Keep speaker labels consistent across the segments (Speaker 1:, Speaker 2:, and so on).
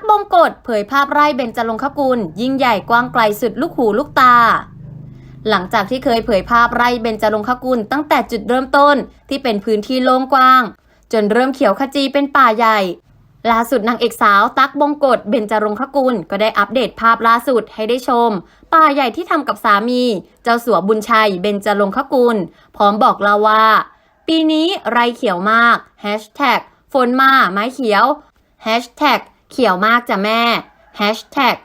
Speaker 1: กบงกฎเผยภาพไร่เบญจรงคกุล ยิ่งใหญ่กว้างไกลสุดลูกหูลูกตา หลังจากที่เคยเผยภาพไร่เบญจรงคกุลตั้งแต่จุดเริ่มต้นที่เป็นพื้นที่โล่งกว้าง จนเริ่มเขียวขจีเป็นป่าใหญ่ล่าสุดนางเอกสาวตั๊กบงกฎเบญจรงคกุลก็ได้อัปเดตภาพล่าสุดให้ได้ชม ป่าใหญ่ที่ทำกับสามี เจ้าสัวบุญชัยเบญจรงคกุล พร้อมบอกเราว่า ปีนี้ไรเขียวมากฝนมาไม้เขียว เขียวมากจ้ะแม่แฮชแท็ก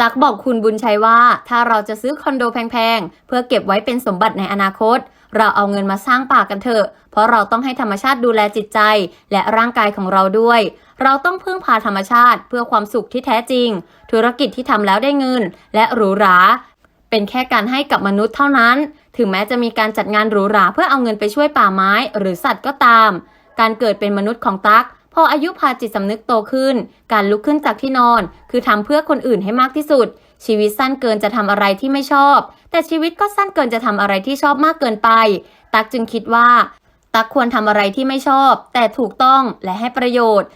Speaker 1: ตักบอกคุณบุญชัยว่า ถ้าเราจะซื้อคอนโดแพงๆ เพื่อเก็บไว้เป็นสมบัติในอนาคต เราเอาเงินมาสร้างป่ากันเถอะ เพราะเราต้องให้ธรรมชาติดูแลจิตใจ และร่างกายของเราด้วย เราต้องพึ่งพาธรรมชาติเพื่อความสุขที่แท้จริง ธุรกิจที่ทำแล้วได้เงิน และหรูหราเป็นแค่การให้กับมนุษย์เท่านั้น ถึงแม้จะมีการจัดงานหรูหราเพื่อเอาเงินไปช่วยป่าไม้ หรือสัตว์ก็ตาม การเกิดเป็นมนุษย์ของตั๊ก ออายุพาจิตสำนึกโตขึ้น การลุกขึ้นจากที่นอน คือทำเพื่อคนอื่นให้มากที่สุด ชีวิตสั้นเกินจะทำอะไรที่ไม่ชอบ แต่ชีวิตก็สั้นเกินจะทำอะไรที่ชอบมากเกินไป ตั๊กจึงคิดว่า ตั๊กควรทำอะไรที่ไม่ชอบ แต่ถูกต้องและให้ประโยชน์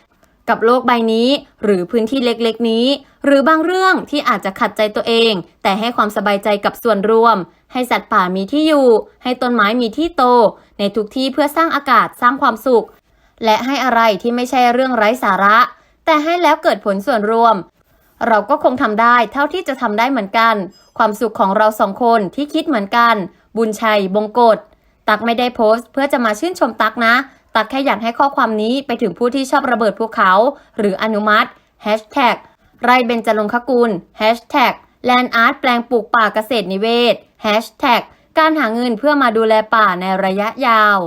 Speaker 1: กับโลกใบนี้ หรือพื้นที่เล็กๆ นี้ หรือบางเรื่องที่อาจจะขัดใจตัวเอง แต่ให้ความสบายใจกับส่วนรวม ให้สัตว์ป่ามีที่อยู่ ให้ต้นไม้มีที่โต ในทุกที่เพื่อสร้างอากาศสร้างความสุข และให้อะไรที่ไม่ใช่เรื่องไร้สาระ แต่ให้แล้วเกิดผลส่วนรวม เราก็คงทำได้เท่าที่จะทำได้เหมือนกัน ความสุขของเราสองคนที่คิดเหมือนกัน บุญชัย บงกฎตักไม่ได้โพสต์ เพื่อจะมาชื่นชมตักนะ ตักแค่อยากให้ข้อความนี้ไปถึงผู้ที่ชอบระเบิดภูเขา หรืออนุมัติ Hashtag ไรเบญจรงคกุล Hashtag แลนอาร์ตแปลงปลูกป่าเกษตรนิเวศ Hashtag การหาเงินเพื่อมาดูแลป่าในระยะยาว